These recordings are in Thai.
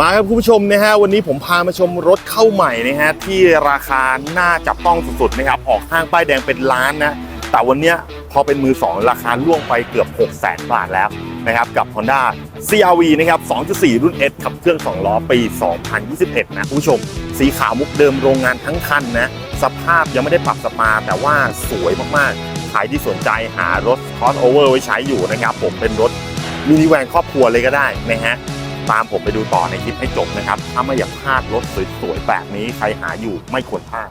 มาครับคุณผู้ชมนะฮะวันนี้ผมพามาชมรถเข้าใหม่นะฮะที่ราคาน่าจับต้องสุดๆนะครับออกห้างป้ายแดงเป็นล้านนะ แต่วันนี้พอเป็นมือ 2 ราคาล่วงไปเกือบ 6 0 0 0 0 0บาทแล้วนะครับกับ Honda CRV นะครับ 2.4 รุ่น S ขับเครื่อง 2 ล้อปี 2021 นะคุณผู้ชม สีขาวมุกเดิมโรงงานทั้งคันนะ สภาพยังไม่ได้ปรับสปา แต่ว่าสวยมากๆ ใครที่สนใจหารถ crossover ไว้ใช้อยู่นะครับผมเป็นรถมินิแวนครอบครัวเลยก็ได้นะฮะ ตามผมไปดูต่อในคลิปให้จบนะครับ ถ้าไม่อยากพลาดรถสวยๆแบบนี้ใครหาอยู่ไม่ควรพลาด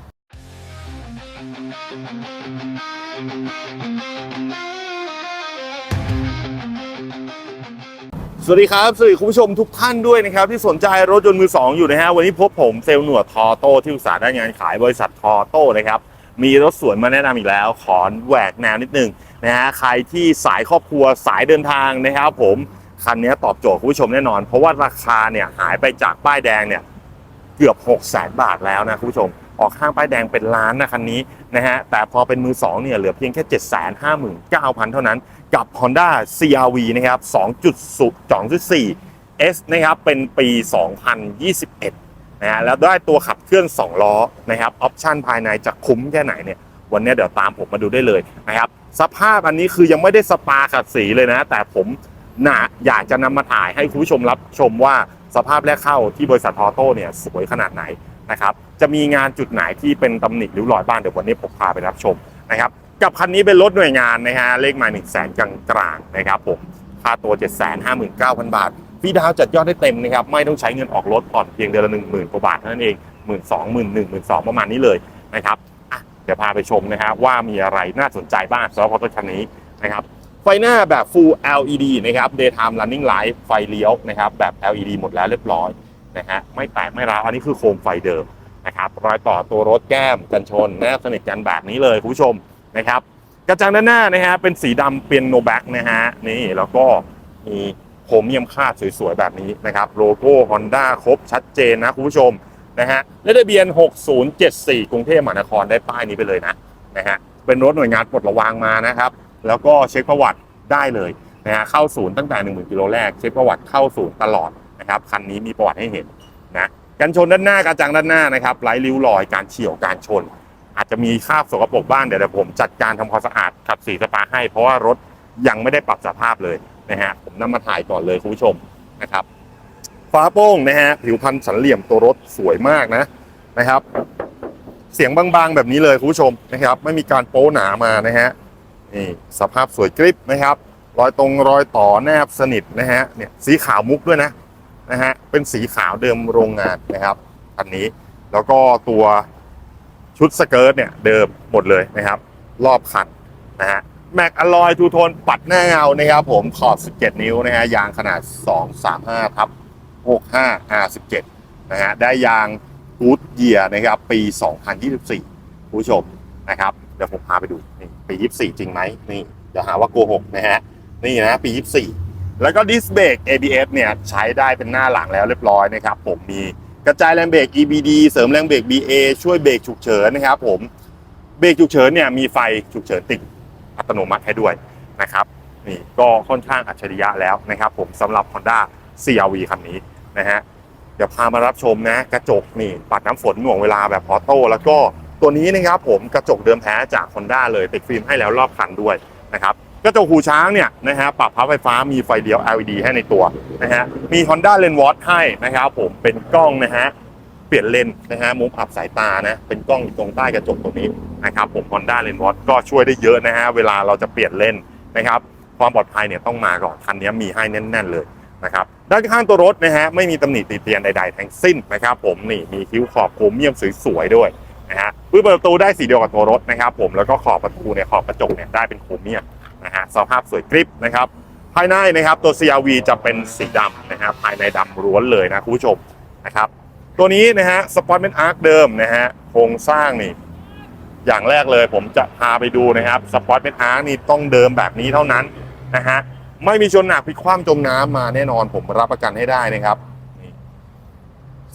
สวัสดีครับสวัสดีคุณผู้ชมทุกท่านด้วยนะครับ ที่สนใจรถยนต์มือ 2 อยู่นะฮะวันนี้พบผมเซลล์หนวดทอโต้ที่อุตสาห์ด้านงานขายบริษัททอโต้นะครับ มีรถสวยมาแนะนำอีกแล้ว ขอแหวกแนวนิดนึงนะฮะใครที่สายครอบครัวสายเดินทางนะครับ ผม คันนี้ตอบโจทย์คุณผู้ชมแน่นอน เพราะว่าราคาเนี่ยหายไปจากป้ายแดงเนี่ยเกือบ6 0 0 0 0 0บาทแล้วนะคุณผู้ชม ออกข้างป้ายแดงเป็นล้านนะคันนี้นะฮะแต่พอเป็นมือ2เนี่ยเหลือเพียงแค่ 759,000 เท่านั้น กับ Honda CRV นะครับ2.4 S นะครับเป็นปี 2021นะฮะแล้วได้ตัวขับเคลื่อน 2 ล้อนะครับออปชันภายในจะคุ้มแค่ไหนเนี่ยวันนี้เดี๋ยวตามผมมาดูได้เลยนะครับสภาพอันนี้คือยังไม่ได้สปาขัดสีเลยนะ แต่ผม นะอยากจะนำมาถ่ายให้คุณผู้ชมรับชมว่าสภาพแรกเข้าที่บริษัททอโต้เนี่ยสวยขนาดไหนนะครับจะมีงานจุดไหนที่เป็นตำหนิริ้วรอยบ้างเดี๋ยววันนี้ผมพาไปรับชมนะครับกับคันนี้เป็นรถหน่วยงานนะฮะเลขหมาย1 0 0 0 0แสนกลางๆนะครับผมค่าตัว 759,000 บาทฟรีดาวจัดยอดได้เต็มนะครับไม่ต้องใช้เงินออกรถผ่อนเพียงเดือนละ1 0,000กว่าบาทเท่านั้นเอง1 2 0 0 0 0 1 1 2 0 0ประมาณนี้เลยนะครับเดี๋ยวพาไปชมนะฮะว่ามีอะไรน่าสนใจบ้างสำหรับรถคันนี้นะครับ ไฟหน้าแบบ Full LED นะครับ Daytime Running Light ไฟเลี้ยวนะครับ แบบ LED หมดแล้วเรียบร้อยนะฮะไม่แตกไม่ร้าวอันนี้คือโคมไฟเดิมนะครับรอยต่อตัวรถแก้มกันชนแนบสนิทกันแบบนี้เลยคุณผู้ชมนะครับ กระจังด้านหน้านะฮะเป็นสีดำเป็นโนแบ็กนะฮะนี่แล้วก็มีโครเมียมคาดสวยๆ แบบนี้นะครับ โลโก้ Honda ครบชัดเจนนะคุณผู้ชมนะฮะเลขทะเบียน 6074 กรุงเทพมหานครได้ป้ายนี้ไปเลยนะนะฮะเป็นรถหน่วยงานปลดระวางมานะครับ แล้วก็เช็คประวัติได้เลยนะฮะเข้าศูนย์ตั้งแต่ 1 0,000กิโลแรกเช็คประวัติเข้าศูนย์ตลอดนะครับคันนี้มีประวัติให้เห็นนะกันชนด้านหน้ากระจังด้านหน้านะครับไร้ริ้วรอยการเฉี่ยวการชน อาจจะมีคราบสกปรกบ้างเดี๋ยวเดี๋ยวผมจัดการทำความสะอาดขับสีสปาให้ เพราะว่ารถยังไม่ได้ปรับสภาพเลยนะฮะผมนำมาถ่ายก่อนเลยคุณผู้ชมนะครับฟ้าโป้งนะฮะผิวพันธ์สันเหลี่ยมตัวรถสวยมากนะนะครับ เสียงบางๆแบบนี้เลยคุณผู้ชมนะครับ ไม่มีการโป๊หนามานะฮะ นี่สภาพสวยกริบนะครับ รอยตรงรอยต่อแนบสนิทนะฮะเนี่ยสีขาวมุกด้วยนะนะฮะเป็นสีขาวเดิมโรงงานนะครับอันนี้แล้วก็ตัวชุดสเกิร์ตเนี่ยเดิมหมดเลยนะครับ รอบคันนะฮะแม็กอลอยทูโทนปัดหน้าเงานะครับผมขอบ 17 นิ้วนะฮะยางขนาด 235ทับ65 R17 นะฮะได้ยางกูดเยียนะครับ ปี 2024 ผู้ชมนะครับ ดี๋ยวผมพาไปดูนี่ปี24จริงไหมนี่เดี๋ยวหาว่าโกหกนะฮะนี่นะปี24แล้วก็ดิสเบรก ABS เนี่ยใช้ได้เป็นหน้าหลังแล้วเรียบร้อยนะครับผมมีกระจายแรงเบรก EBD เสริมแรงเบรก BA ช่วยเบรกฉุกเฉินนะครับผมเบรกฉุกเฉินเนี่ยมีไฟฉุกเฉินติดอัตโนมัติให้ด้วยนะครับนี่ก็ค่อนข้างอัจฉริยะแล้วนะครับผมสำหรับ Honda CRV คันนี้นะฮะเดี๋ยวพามารับชมนะกระจกนี่ปัดน้ำฝนหน่วงเวลาแบบออโต้แล้วก็ ตัวนี้นะครับผมกระจกเดิมแท้จาก Honda เลยติดฟิล์มให้แล้วรอบคันด้วยนะครับกระจกหูช้างเนี่ยนะฮะปรับพับไฟฟ้ามีไฟเลี้ยว LED ให้ในตัวนะฮะมี Honda Lens w a t c ให้นะครับผมเป็นกล้องนะฮะเปลี่ยนเลนนะฮะมุมอับสายตานะเป็นกล้องอยู่ตรงใต้กระจกตรงนี้นะครับผม Honda Lens w a t c ก็ช่วยได้เยอะนะฮะเวลาเราจะเปลี่ยนเลนนะครับความปลอดภัยเนี่ยต้องมาก่อนคันนี้มีให้แน่น ๆเลยนะครับด้านข้างตัวรถนะฮะไม่มีตำหนิติเตียนใด ๆ ทั้งสิ้นนะครับผมนี่มีคิ้วขอบโครเมียมสวยๆด้วยนะฮะ ปิดประตูได้สีเดียวกับตัวรถนะครับ ผมแล้วก็ขอบประตูเนี่ยขอบกระจกเนี่ยได้เป็นโครเมียมนะฮะสภาพสวยกริบนะครับ ภายในนะครับตัว CRV จะเป็นสีดำนะฮะภายในดำล้วนเลยนะคุณผู้ชมนะครับ ตัวนี้นะฮะสปอร์ตเป็นอาร์คเดิมนะฮะโครงสร้างนี่อย่างแรกเลยผมจะพาไปดูนะครับสปอร์ตเป็นอาร์คนี่ต้องเดิมแบบนี้เท่านั้นนะฮะไม่มีชนหนักพลิกคว่ำจมน้ำมาแน่นอนผมรับประกันให้ได้นะครับ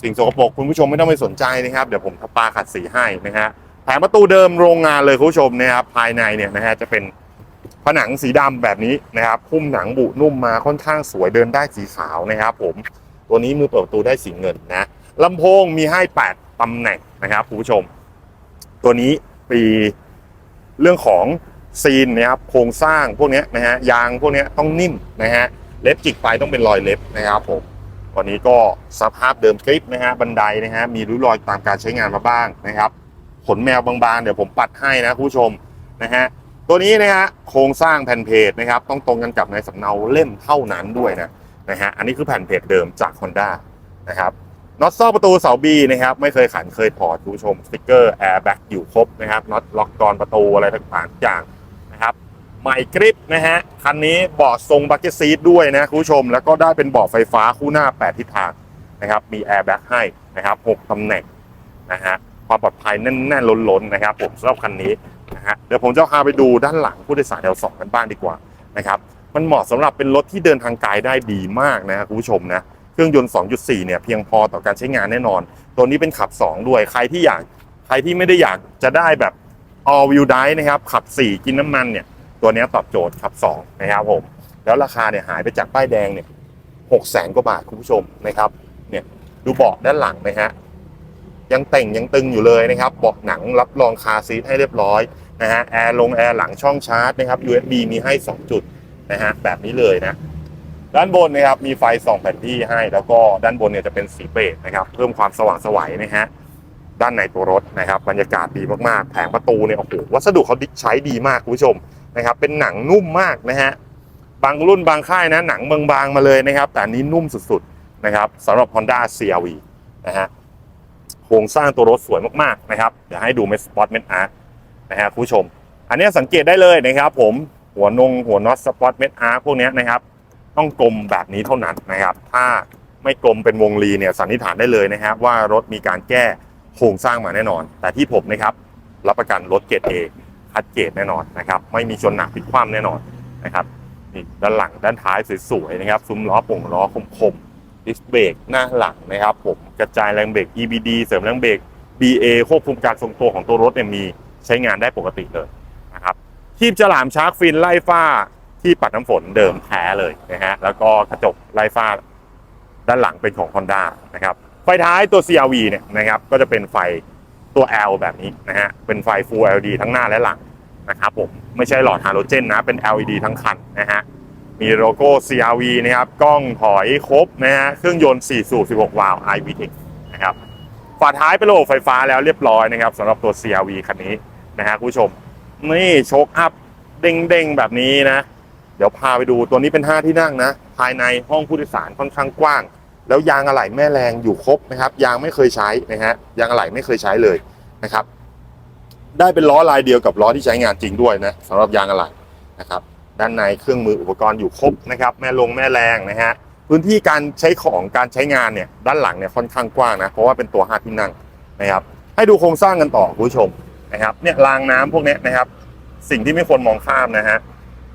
สิ่งสกปรกคุณผู้ชมไม่ต้องไปสนใจนะครับ เดี๋ยวผมทาปาขัดสีให้นะฮะแผงประตูเดิมโรงงานเลยคุณผู้ชมนะครับภายในเนี่ยนะฮะจะเป็นผนังสีดำแบบนี้นะครับพุ่มหนังบุนุ่มมาค่อนข้างสวยเดินได้สีขาวนะครับ ผมตัวนี้มือเปิดประตูได้สีเงินนะลำโพงมีให้ 8ตำแหน่งนะครับคุณผู้ชม ตัวนี้ปีเรื่องของซีนนะครับโครงสร้างพวกนี้นะฮะยางพวกนี้ต้องนิ่มนะฮะเล็บจิกไปต้องเป็นรอยเล็บนะครับผม วันนี้ก็สภาพเดิมคลิปนะฮะบันไดนะฮะมีริ้วรอยตามการใช้งานมาบ้างนะครับขนแมวบางๆเดี๋ยวผมปัดให้นะคุณผู้ชมนะฮะตัวนี้นะฮะโครงสร้างแผ่นเพจนะครับต้องตรงกันกับในสำเนาเล่มเท่านั้นด้วยนะนะฮะอันนี้คือแผ่นเพจเดิมจาก Honda นะครับน็อตซ่อประตูเสาบีนะครับไม่เคยขันเคยถอดคุณผู้ชมสติกเกอร์แอร์แบ็กอยู่ครบนะครับน็อตล็อกกรอนประตูอะไรต่างๆทุกอย่าง ใหม่กริปนะฮะ คันนี้เบาะทรงบักเก็ตซีทด้วยนะคุณผู้ชม แล้วก็ได้เป็นเบาะไฟฟ้าคู่หน้า 8 ทิศทางนะครับ มีแอร์แบ็กให้นะครับ 6ตำแหน่งนะฮะ ความปลอดภัยแน่นๆล้นๆนะครับ ผมสำหรับคันนี้นะฮะ เดี๋ยวผมจะพาไปดูด้านหลังผู้โดยสารแถวสองกันบ้างดีกว่านะครับ มันเหมาะสำหรับเป็นรถที่เดินทางไกลได้ดีมากนะคุณผู้ชมนะ เครื่องยนต์ 2.4 เนี่ยเพียงพอต่อการใช้งานแน่นอน ตัวนี้เป็นขับ 2 ด้วย ใครที่อยาก ใครที่ไม่ได้อยากจะได้แบบ all wheel drive นะครับ ขับ 4 กินน้ำมันเนี่ย ตัวนี้ตอบโจทย์ขับ2นะครับผม แล้วราคาเนี่ยหายไปจากป้ายแดงเนี่ย6แสนกว่าบาทคุณผู้ชมนะครับเนี่ยดูเบาะด้านหลังนะฮะยังเต่งยังตึงอยู่เลยนะครับเบาะหนังรับรองคาซีทให้เรียบร้อยนะฮะแอร์ลงแอร์หลังช่องชาร์จนะครับ USB มีให้ 2 จุดนะฮะแบบนี้เลยนะด้านบนนะครับมีไฟสองแผ่นที่ให้ แล้วก็ด้านบนเนี่ยจะเป็นสีเบจนะครับเพิ่มความสว่างสวัยนะฮะด้านในตัวรถนะครับบรรยากาศดีมากๆแผงประตูเนี่ยโอ้โหวัสดุเขาใช้ดีมากคุณผู้ชม นะครับเป็นหนังนุ่มมากนะฮะบางรุ่นบางค่ายนะหนังบางๆมาเลยนะครับ แต่นี้นุ่มสุดๆนะครับสำหรับ Honda CRV นะฮะโครงสร้างตัวรถสวยมากๆนะครับเดี๋ยวให้ดูเมสปอตเมสอาร์นะฮะคุณผู้ชม อันนี้สังเกตได้เลยนะครับผมหัวนงหัวน็อตสปอตเมสอาร์พวกนี้นะครับ ต้องกลมแบบนี้เท่านั้นนะครับ ถ้าไม่กลมเป็นวงรีเนี่ยสันนิษฐานได้เลยนะครับว่ารถมีการแก้โครงสร้างมาแน่นอน แต่ที่ผมนะครับรับประกันรถเกรดเอ คัดเกรดแน่นอนนะครับไม่มีชนหนักผิดคว่ำแน่นอนนะครับนี่ด้านหลังด้านท้ายสวยๆนะครับซุ้มล้อป่งล้อคมๆดิสเบรกหน้าหลังนะครับผมกระจายแรงเบรก EBD เสริมแรงเบรก BA ควบคุมการทรงตัวของตัวรถเนี่ยมีใช้งานได้ปกติเลยนะครับทีบฉลามชาร์กฟินไล่ฟ้าที่ปัดน้ำฝนเดิมแท้เลยนะฮะแล้วก็กระจกไล่ฟ้าด้านหลังเป็นของ Honda นะครับไฟท้ายตัว CRV เนี่ยนะครับก็จะเป็นไฟ ตัว L แบบนี้นะฮะ เป็นไฟ Full LED ทั้งหน้าและหลังนะครับผม ไม่ใช่หลอดฮาโลเจนนะ เป็น LED ทั้งคันนะฮะ มีโลโก้ CRV นะครับ กล้องถอยครบนะฮะ เครื่องยนต์ 4 สูบ 16 วาล์ว iVTEC นะครับ ฝาท้ายเป็นระบบไฟฟ้าแล้วเรียบร้อยนะครับสำหรับตัว CRV คันนี้นะฮะคุณผู้ชม นี่โชคอัพเด้งๆ แบบนี้นะ เดี๋ยวพาไปดูตัวนี้เป็น 5 ที่นั่งนะ ภายในห้องผู้โดยสารค่อนข้างกว้าง แล้วยางอะไหล่แม่แรงอยู่ครบนะครับ ยางไม่เคยใช้นะฮะยางอะไหล่ไม่เคยใช้เลยนะครับ ได้เป็นล้อลายเดียวกับล้อที่ใช้งานจริงด้วยนะสำหรับยางอะไหล่นะครับ ด้านในเครื่องมืออุปกรณ์อยู่ครบนะครับ แม่ลงแม่แรงนะฮะพื้นที่การใช้ของการใช้งานเนี่ยด้านหลังเนี่ยค่อนข้างกว้างนะเพราะว่าเป็นตัว5ที่นั่งนะครับ ให้ดูโครงสร้างกันต่อคุณผู้ชมนะครับเนี่ยรางน้ำพวกนี้นะครับ สิ่งที่ไม่ควรมองข้ามนะฮะ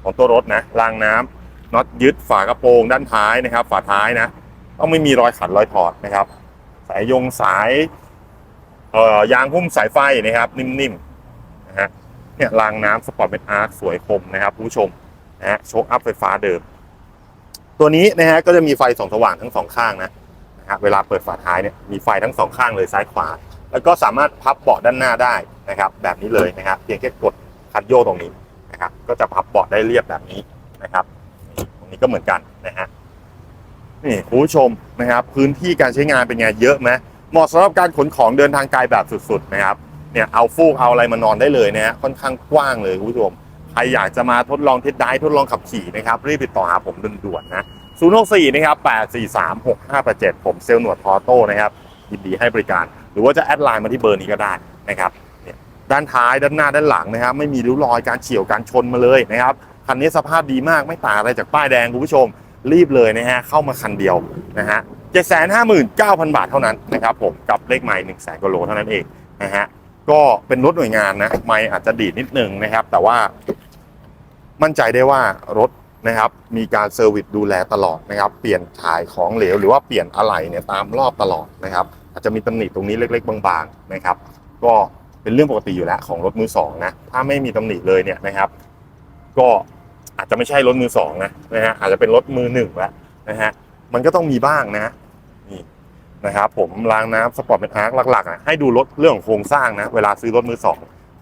ของตัวรถนะรางน้ำน็อตยึดฝากระโปรงด้านท้ายนะครับ ฝาท้ายนะ ต้องไม่มีรอยขัดรอยถอดนะครับ สายยงสายเอ่อยางหุ้มสายไฟนะครับ นิ่มๆนะฮะเนี่ยรางน้ำสปอร์ตเป็นอาร์คสวยคมนะครับผู้ชมนะฮะโชคอัพไฟฟ้าเดิม ตัวนี้นะฮะก็จะมีไฟสองสว่างทั้งสองข้างนะนะฮะเวลาเปิดฝาท้ายเนี่ยมีไฟทั้งสองข้างเลยซ้ายขวา แล้วก็สามารถพับเบาะด้านหน้าได้นะครับ แบบนี้เลยนะครับเพียงแค่กดคันโยกตรงนี้นะครับ ก็จะพับเบาะได้เรียบแบบนี้นะครับ ตรงนี้ก็เหมือนกันนะฮะ นี่คุณผู้ชมนะครับ พื้นที่การใช้งานเป็นไงเยอะไหมเหมาะสำหรับการขนของเดินทางไกลแบบสุดๆนะครับเนี่ยเอาฟูกเอาอะไรมานอนได้เลยนะฮะค่อนข้างกว้างเลยคุณผู้ชมใครอยากจะมาทดลองเทสได้ทดลองขับขี่นะครับรีบติดต่อหาผมด่วนๆนะ064นะครับ843 6587 ผมเซลล์หนวดพอโต้นะครับยินดีให้บริการ หรือว่าจะแอดไลน์มาที่เบอร์นี้ก็ได้นะครับด้านท้ายด้านหน้าด้านหลังนะครับ ไม่มีริ้วรอยการเฉียวการชนมาเลยนะครับคันนี้สภาพดีมากไม่ต่างอะไรจากป้ายแดงคุณผู้ชม รีบเลยนะฮะเข้ามาคันเดียวนะฮะเจ็ดแสนห้าหมื่นเก้าพันบาทเท่านั้นนะครับผมกับเลขไม้หนึ่งแสนกว่าโลเท่านั้นเองนะฮะก็เป็นรถหน่วยงานนะไม่อาจจะดีดนิดนึงนะครับ แต่ว่ามั่นใจได้ว่ารถนะครับมีการเซอร์วิสดูแลตลอดนะครับ เปลี่ยนถ่ายของเหลวหรือว่าเปลี่ยนอะไหล่เนี่ยตามรอบตลอดนะครับ อาจจะมีตำหนิตรงนี้เล็ก ๆ บางๆนะครับ ก็เป็นเรื่องปกติอยู่แล้วของรถมือสองนะถ้าไม่มีตำหนิเลยเนี่ยนะครับ ก็ อาจจะไม่ใช่รถมือสองนะนะฮะอาจจะเป็นรถมือหนึ่งแล้วนะฮะมันก็ต้องมีบ้างนะนี่นะครับผมรางน้ำสปอร์ตเป็นอาร์คหลักๆอะให้ดูรถเรื่องของโครงสร้างนะเวลาซื้อรถมือสอง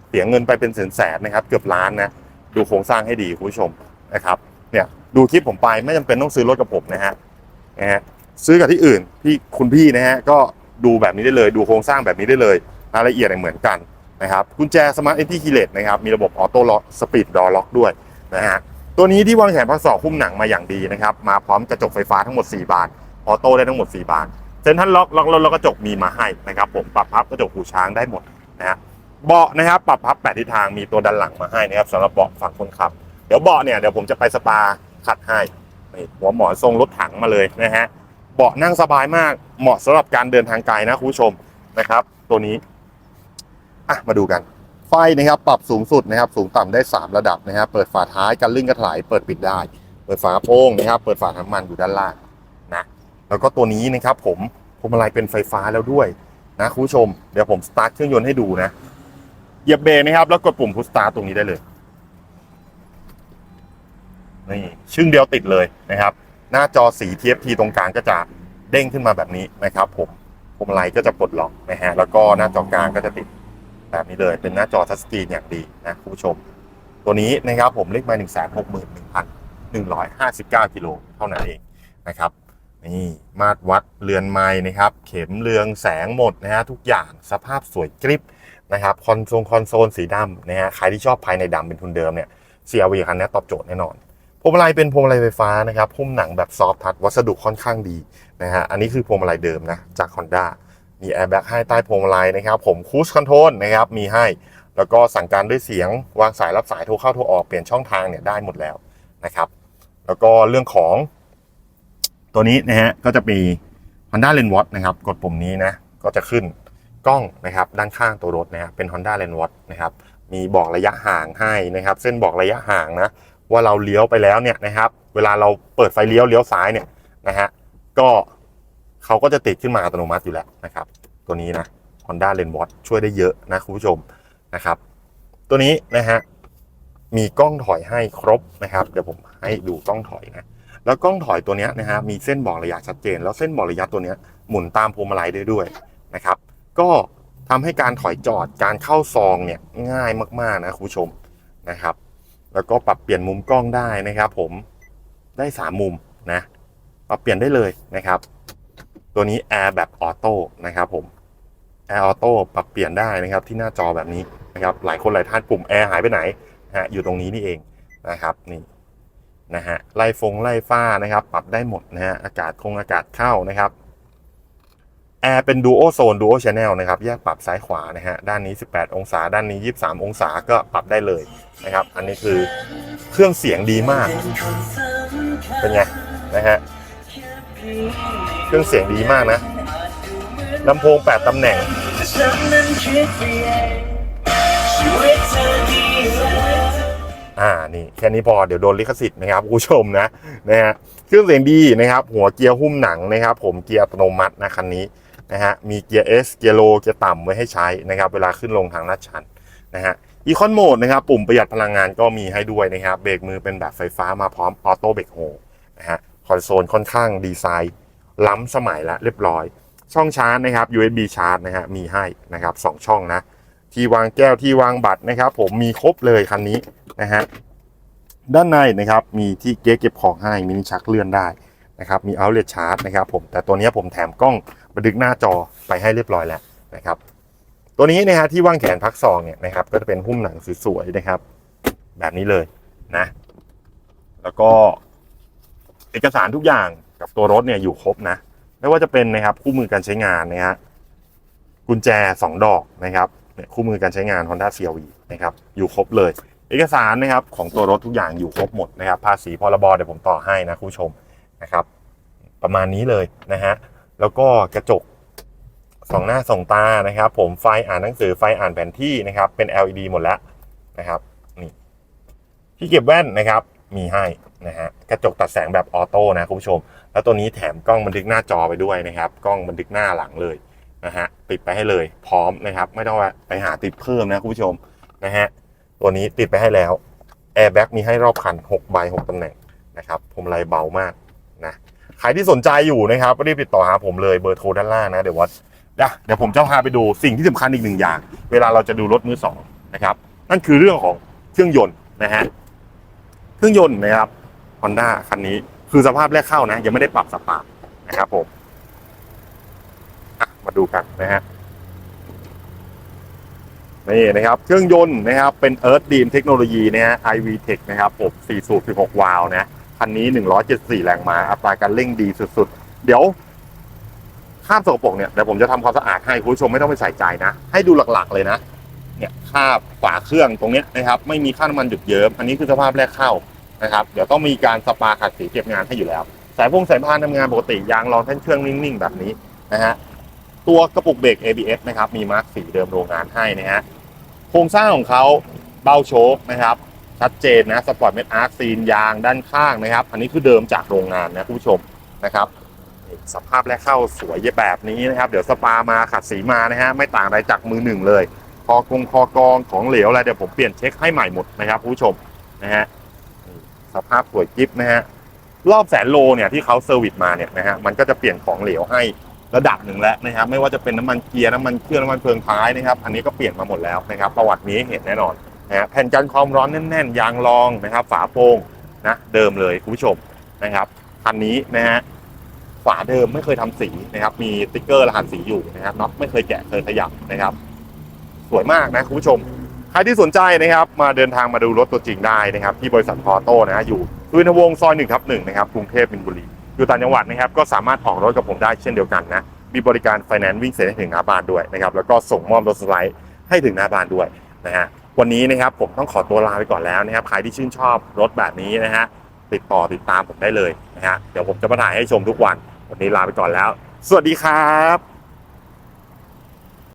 เสียเงินไปเป็นแสนๆนะครับ เกือบล้านนะดูโครงสร้างให้ดีคุณผู้ชมนะครับเนี่ยดูคลิปผมไปไม่จำเป็นต้องซื้อรถกับผมนะฮะนะฮะซื้อกับที่อื่นที่คุณพี่นะฮะก็ดูแบบนี้ได้เลย ดูโครงสร้างแบบนี้ได้เลยรายละเอียดเหมือนกันนะครับกุญแจสมาร์ทเอ็นทีคีเลตนะครับมีระบบออโต้ล็อกสปีดดอล็อกด้วยนะฮะ ตัวนี้ที่วางแผนพักสอกหุ้มหนังมาอย่างดีนะครับ มาพร้อมกระจกไฟฟ้าทั้งหมด 4 บาน ออโต้ได้ทั้งหมด 4 บาน เซ็นทรัลล็อกล็อกรถแล้วกระจกมีมาให้นะครับ ผมปรับพับกระจกหูช้างได้หมดนะฮะเบาะนะครับปรับพับแปดทิศทางมีตัวดันหลังมาให้นะครับสำหรับเบาะฝั่งคนขับ เดี๋ยวเบาะเนี่ยเดี๋ยวผมจะไปสปาขัดให้หัวหมอนทรงรถถังมาเลยนะฮะเบาะนั่งสบายมากเหมาะสำหรับการเดินทางไกลนะคุณผู้ชมนะครับ ตัวนี้อะมาดูกัน ไฟนะครับปรับสูงสุดนะครับ สูงต่ำได้ 3 ระดับนะครับเปิดฝาท้ายกันลื่นกระถายเปิดปิดได้ เปิดฝากระโปรงนะครับ เปิดฝาน้ำมันอยู่ด้านล่างนะแล้วก็ตัวนี้นะครับ ผมพวงมาลัยเป็นไฟฟ้าแล้วด้วยนะคุณผู้ชมเดี๋ยวผมสตาร์ทเครื่องยนต์ให้ดูนะเหยียบเบรกนะครับ แล้วกดปุ่มพุชสตาร์ทตรงนี้ได้เลยนี่ชึ่งเดียวติดเลยนะครับ หน้าจอสี TFT ตรงกลางก็จะเด้งขึ้นมาแบบนี้นะครับ ผมพวงมาลัยก็จะปลดล็อกนะฮะแล้วก็หน้าจอกลางก็จะติด แบบนี้เลยเป็นหน้าจอทัชสกรีนอย่างดีนะคุณผู้ชม ตัวนี้นะครับผมเลขมา1 6 1 1 5 9กิโลเท่านั้นเองนะครับนี่มาตรวัดเรือนไม้นะครับ เข็มเรืองแสงหมดนะฮะทุกอย่างสภาพสวยกริบนะครับคอนโซลคอนโซลสีดำนะฮะใครที่ชอบภายในดำเป็นทุนเดิมเนี่ย CRV คันนี้ตอบโจทย์แน่นอนพวงมาลัยเป็นพวงมาลัยไฟฟ้านะครับหุ้มหนังแบบซอฟทัชวัสดุค่อนข้างดีนะฮะอันนี้คือพวงมาลัยเดิมนะจาก Honda มีแอร์แบ็กให้ใต้พวงมาลัยนะครับ ผมคูสคอนโทรลนะครับ มีให้ แล้วก็สั่งการด้วยเสียง วางสายรับสายโทรเข้าโทรออก เปลี่ยนช่องทางเนี่ยได้หมดแล้วนะครับ แล้วก็เรื่องของ ตัวนี้นะฮะ ก็จะมี Honda l e n w a t นะครับ กดปุ่มนี้นะ ก็จะขึ้นกล้องนะครับ ด้านข้างตัวรถนะฮะเป็น Honda l e n w a t นะครับ มีบอกระยะห่างให้นะครับ เส้นบอกระยะห่างนะ ว่าเราเลี้ยวไปแล้วเนี่ยนะครับ เวลาเราเปิดไฟเลี้ยวเลี้ยวซ้ายเนี่ยนะฮะ ก็ เขาก็จะติดขึ้นมาอัตโนมัติอยู่แล้วนะครับ ตัวนี้นะ Honda l e n w a t ช่วยได้เยอะนะคุณผู้ชมนะครับ ตัวนี้นะฮะมีกล้องถอยให้ครบนะครับ เดี๋ยวผมให้ดูกล้องถอยนะแล้วกล้องถอยตัวนี้นะฮะมีเส้นบอกระยะชัดเจน แล้วเส้นบอกระยะตัวนี้หมุนตามพวงมาลัยได้ด้วยนะครับ ก็ทำให้การถอยจอดการเข้าซองเนี่ยง่ายมากๆนะคุณผู้ชมนะครับ แล้วก็ปรับเปลี่ยนมุมกล้องได้นะครับ ผมได้ 3 มุมนะปรับเปลี่ยนได้เลยนะครับ ตัวนี้แอร์แบบออโต้นะครับผมแอร์ออโต้ปรับเปลี่ยนได้นะครับที่หน้าจอแบบนี้นะครับหลายคนหลายท่านปุ่มแอร์หายไปไหนฮะอยู่ตรงนี้นี่เองนะครับนี่นะฮะไล่ฟงไล่ฟ้านะครับ ปรับได้หมดนะฮะอากาศคงอากาศเข้านะครับแอร์เป็นดูโอโซนดูโอชแนลนะครับแยกปรับซ้ายขวานะฮะด้านนี้ 18 องศา ด้านนี้ 23 องศาก็ปรับได้เลยนะครับ อันนี้คือเครื่องเสียงดีมาก เป็นไงนะฮะ เครื่องเสียงดีมากนะลำโพง 8 ตำแหน่ง อ่า นี่ แค่นี้พอ เดี๋ยวโดนลิขสิทธิ์นะครับคุณผู้ชมนะ นะฮะ เครื่องเสียงดีนะครับ หัวเกียร์หุ้มหนังนะครับ ผม เกียร์อัตโนมัตินะคันนี้ นะฮะ มีเกียร์ S เกียร์โล เกียร์ต่ำไว้ให้ใช้นะครับ เวลาขึ้นลงทางลาดชัน นะฮะ อีคอนโหมดนะครับ ปุ่มประหยัดพลังงานก็มีให้ด้วยนะครับ เบรกมือเป็นแบบไฟฟ้ามาพร้อมออโต้เบรกโฮนะฮะ อนโซลค่อนข้างดีไซน์ ล้ำสมัยละเรียบร้อย ช่องชาร์จนะครับ USB ชาร์จนะฮะมีให้นะครับสองช่องนะ ที่วางแก้วที่วางบัตรนะครับ ผมมีครบเลยคันนี้นะฮะด้านในนะครับมีที่เก๊เก็บของให้มินิชักเลื่อนได้นะครับมีเอาเล t ชาร์จนะครับผมแต่ตัวนี้ผมแถมกล้องบันทึกหน้าจอไปให้เรียบร้อยแล้วนะครับ ตัวนี้นะฮะที่วางแขนพักซองเนี่ยนะครับก็จะเป็นหุ้มหนังสวยๆนะครับ แบบนี้เลยนะ แล้วก็ เอกสารทุกอย่างกับตัวรถเนี่ยอยู่ครบนะ ไม่ว่าจะเป็นนะครับคู่มือการใช้งานนะฮะกุญแจ 2 ดอกนะครับเนี่ยคู่มือการใช้งาน Honda CRV นะครับอยู่ครบเลย เอกสารนะครับของตัวรถทุกอย่างอยู่ครบหมดนะครับ ภาษีพรบเดี๋ยวผมต่อให้นะคุณผู้ชมนะครับ ประมาณนี้เลยนะฮะแล้วก็กระจกสองหน้าสองตานะครับ ผมไฟอ่านหนังสือไฟอ่านแผนที่นะครับ เป็น LED หมดแล้วนะครับนี่ที่เก็บแว่นนะครับ มีให้นะฮะกระจกตัดแสงแบบออโต้นะคุณผู้ชม แล้วตัวนี้แถมกล้องบันทึกหน้าจอไปด้วยนะครับ กล้องบันทึกหน้าหลังเลยนะฮะติดไปให้เลยพร้อมนะครับ ไม่ต้องไปหาติดเพิ่มนะคุณผู้ชมนะฮะตัวนี้ติดไปให้แล้วแอร์แบ็กมีให้รอบคัน6ใบ6ตำแหน่งนะครับพวงมาลัยเบามากนะใครที่สนใจอยู่นะครับรีบติดต่อหาผมเลยเบอร์โทรด้านล่างนะเดี๋ยววัดเดี๋ยวผมจะพาไปดูสิ่งที่สำคัญอีกหนึ่งอย่าง เวลาเราจะดูรถมือสองนะครับนั่นคือเรื่องของเครื่องยนต์นะฮะ เครื่องยนต์นะครับ Honda คันนี้คือสภาพแรกเข้านะ ยังไม่ได้ปรับสปานะครับผมมาดูกันนะฮะนี่นะครับ เครื่องยนต์นะครับ เป็น Earth Beam เทคโนโลยีนะฮะ iV Tech นะครับผม4สูบ16 วาล์วนะคันนี้ 174 แรงม้าอัตราการเร่งดีสุดๆ เดี๋ยวข้ามสกปรกเนี่ยเดี๋ยวผมจะทำความสะอาดให้คุณผู้ชมไม่ต้องไปใส่ใจนะ ให้ดูหลักๆเลยนะ เนี่ยคาบฝาเครื่องตรงเนี้ยนะครับ ไม่มีค่าน้ำมันหยุดเยิ้มอันนี้คือสภาพแรกเข้า นะครับ เดี๋ยวต้องมีการสปาขัดสีเก็บงานให้อยู่แล้ว สายพงสายพานทำงานปกติยางรองแท่นเครื่องนิ่งๆ แบบนี้นะฮะตัวกระปุกเบรก ABS นะครับมีมาร์กสีเดิมโรงงานให้นะฮะโครงสร้างของเขาเบ้าโชคนะครับชัดเจนนะสปอร์ตเมทอาร์คซีนยางด้านข้างนะครับ อันนี้คือเดิมจากโรงงานนะคุณผู้ชมนะครับสภาพแรกเข้าสวยแบบนี้นะครับ เดี๋ยวสปามาขัดสีมานะฮะไม่ต่างอะไรจากมือหนึ่งเลยคอกงคอกองของเหลวอะไรเดี๋ยวผมเปลี่ยนเช็คให้ใหม่หมดนะครับคุณผู้ชมนะฮะ สภาพสวยจิ๊บนะฮะรอบแสนโลเนี่ยที่เขาเซอร์วิสมาเนี่ยนะฮะมันก็จะเปลี่ยนของเหลวให้ระดับหนึ่งแล้วนะครับ ไม่ว่าจะเป็นน้ำมันเกียร์น้ำมันเครื่องน้ำมันเพลิงท้ายนะครับ อันนี้ก็เปลี่ยนมาหมดแล้วนะครับ ประวัตินี้เห็นแน่นอนนะฮะแผ่นกันความร้อนแน่นๆยางรองนะครับ ฝาโปร่งนะเดิมเลยคุณผู้ชมนะครับคันนี้นะฮะฝาเดิมไม่เคยทำสีนะครับ มีสติ๊กเกอร์รหัสสีอยู่นะครับน็อตไม่เคยแกะเคยขยับนะครับ สวยมากนะคุณผู้ชม ใครที่สนใจนะครับมาเดินทางมาดูรถตัวจริงได้นะครับ ที่บริษัทพอโต้นะฮะอยู่สุวินทวงศ์ซอยหนึ่งทับหนึ่งนะครับกรุงเทพมินบุรีอยู่ต่างจังหวัดนะครับก็สามารถออกรถกับผมได้เช่นเดียวกันนะมีบริการไฟแนนซ์วิ่งเสร็จให้ถึงหน้าบ้านด้วยนะครับแล้วก็ส่งมอบรถสไลด์ให้ถึงหน้าบ้านด้วยนะฮะวันนี้นะครับผมต้องขอตัวลาไปก่อนแล้วนะครับใครที่ชื่นชอบรถแบบนี้นะฮะติดต่อติดตามผมได้เลยนะฮะเดี๋ยวผมจะมาถ่ายให้ชมทุกวัน วันนี้ลาไปก่อนแล้ว สวัสดีครับ